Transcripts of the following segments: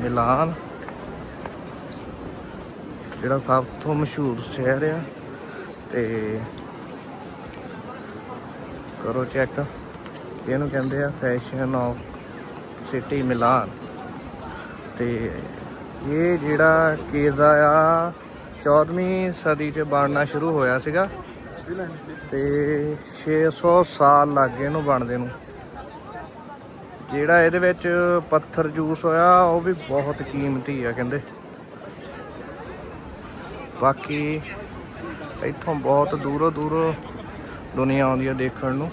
ਮਿਲਾਨ। ਜਿਹੜਾ ਸਭ ਤੋਂ ਮਸ਼ਹੂਰ ਸ਼ਹਿਰ ਆ। ਤੇ ਕਰੋ ਚੈੱਕ ਇਹਨੂੰ ਕਹਿੰਦੇ ਆ ਫੈਸ਼ਨ ਆਫ ਸਿਟੀ ਮਿਲਾਨ। ਤੇ ਇਹ ਜਿਹੜਾ ਕੇਜ਼ਾ ਆ 14ਵੀਂ ਸਦੀ 'ਚ ਬਣਨਾ ਸ਼ੁਰੂ ਹੋਇਆ ਸੀਗਾ। ਤੇ 600 ਸਾਲ ਲੱਗ ਗਏ ਇਹਨੂੰ ਬਣਦੇ ਨੂੰ। ਜਿਹੜਾ ਇਹਦੇ ਵਿੱਚ ਪੱਥਰ ਜੂਸ ਹੋਇਆ, ਉਹ ਵੀ ਬਹੁਤ ਕੀਮਤੀ ਆ ਕਹਿੰਦੇ। ਬਾਕੀ ਇੱਥੋਂ ਬਹੁਤ ਦੂਰੋਂ ਦੂਰੋਂ ਦੁਨੀਆ ਆਉਂਦੀ ਹੈ ਦੇਖਣ ਨੂੰ।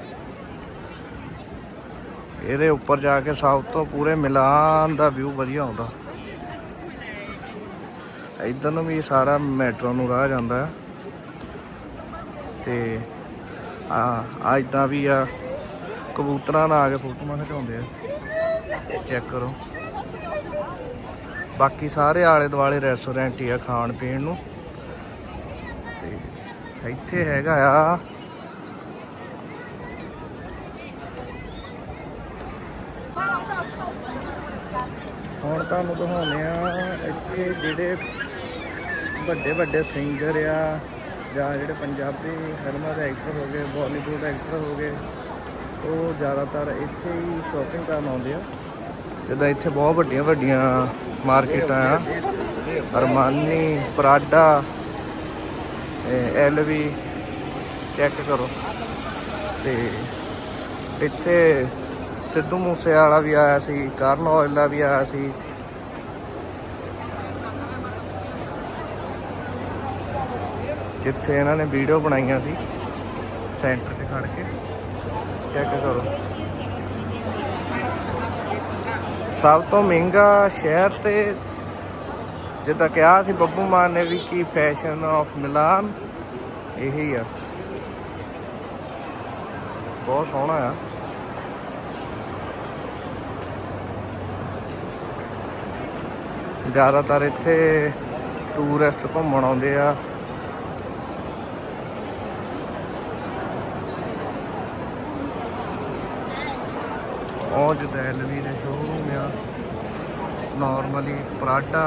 ਇਹਦੇ ਉੱਪਰ ਜਾ ਕੇ ਸਭ ਤੋਂ ਪੂਰੇ ਮਿਲਾਨ ਦਾ ਵਿਊ ਵਧੀਆ ਆਉਂਦਾ। ਇਧਰ ਨੂੰ ਵੀ ਸਾਰਾ ਮੈਟਰੋ ਨੂੰ ਰਾਹ ਜਾਂਦਾ। ਤੇ ਆ ਆ ਇਦਾਂ ਵੀ ਆ। ਕਬੂਤਰਾਂ ਨਾਲ ਆ ਕੇ ਫੋਟੋਆਂ ਖਿਚਾਉਂਦੇ ਆ। ਚੈੱਕ ਕਰੋ। ਬਾਕੀ ਸਾਰੇ ਆਲੇ ਦੁਆਲੇ ਰੈਸਟੋਰੈਂਟ ਹੀ ਆ ਖਾਣ ਪੀਣ ਨੂੰ। ਤੇ ਇੱਥੇ ਹੈਗਾ ਆ। ਹੁਣ ਤੁਹਾਨੂੰ ਦਿਖਾਉਂਦੇ ਆ ਇੱਥੇ ਜਿਹੜੇ ਵੱਡੇ ਵੱਡੇ ਸਿੰਗਰ ਆ ਜਾਂ ਜਿਹੜੇ ਪੰਜਾਬੀ ਫਿਲਮਾਂ ਦੇ ਐਕਟਰ ਹੋ ਗਏ ਬਾਲੀਵੁੱਡ ਐਕਟਰ ਹੋ ਗਏ। ਉਹ ਜ਼ਿਆਦਾਤਰ ਇੱਥੇ ਹੀ ਸ਼ਾਪਿੰਗ ਕਰਨ ਆਉਂਦੇ ਆ। ਜਿੱਦਾਂ ਇੱਥੇ ਬਹੁਤ ਵੱਡੀਆਂ ਵੱਡੀਆਂ ਮਾਰਕੀਟਾਂ ਆ। ਅਰਮਾਨੀ ਪ੍ਰਾਡਾ ਐਲਵੀ ਚੈੱਕ ਕਰੋ। ਤੇ ਇੱਥੇ ਸਿੱਧੂ ਮੂਸੇ ਵਾਲਾ ਵੀ ਆਇਆ ਸੀ, ਕਰਨ ਔਜਲਾ ਵੀ ਆਇਆ ਸੀ। ਜਿੱਥੇ ਇਹਨਾਂ ਨੇ ਵੀਡੀਓ ਬਣਾਈਆਂ ਸੀ, ਸੈਂਟਰ ਤੇ ਖੜ ਕੇ। ਚੈੱਕ ਕਰੋ? ਸਭ ਤੋਂ ਮਹਿੰਗਾ ਸ਼ਹਿਰ ਤੇ ਜਿੱਦਾਂ ਕਿਹਾ ਸੀ ਬੱਬੂ ਮਾਨ ਨੇ ਵੀ ਕੀ ਫੈਸ਼ਨ ਆਫ ਮਿਲਾਨ ਇਹੀ ਆ। ਬਹੁਤ ਸੋਹਣਾ ਆ। ਜ਼ਿਆਦਾਤਰ ਇੱਥੇ ਟੂਰਿਸਟ ਘੁੰਮਣ ਆਉਂਦੇ ਆ। ਉਹ ਜਿੱਦਾਂ ਐਲਵੀ ਦੇ ਸ਼ੋਰੂਮ ਆ ਨਾਰਮਲੀ ਪ੍ਰਾਡਾ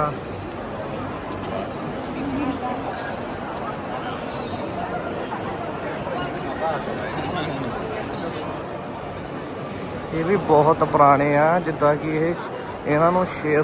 ਇਹ ਵੀ ਬਹੁਤ ਪੁਰਾਣੇ ਆ, ਜਿੱਦਾਂ ਕਿ ਇਹ ਇਹਨਾਂ ਨੂੰ 6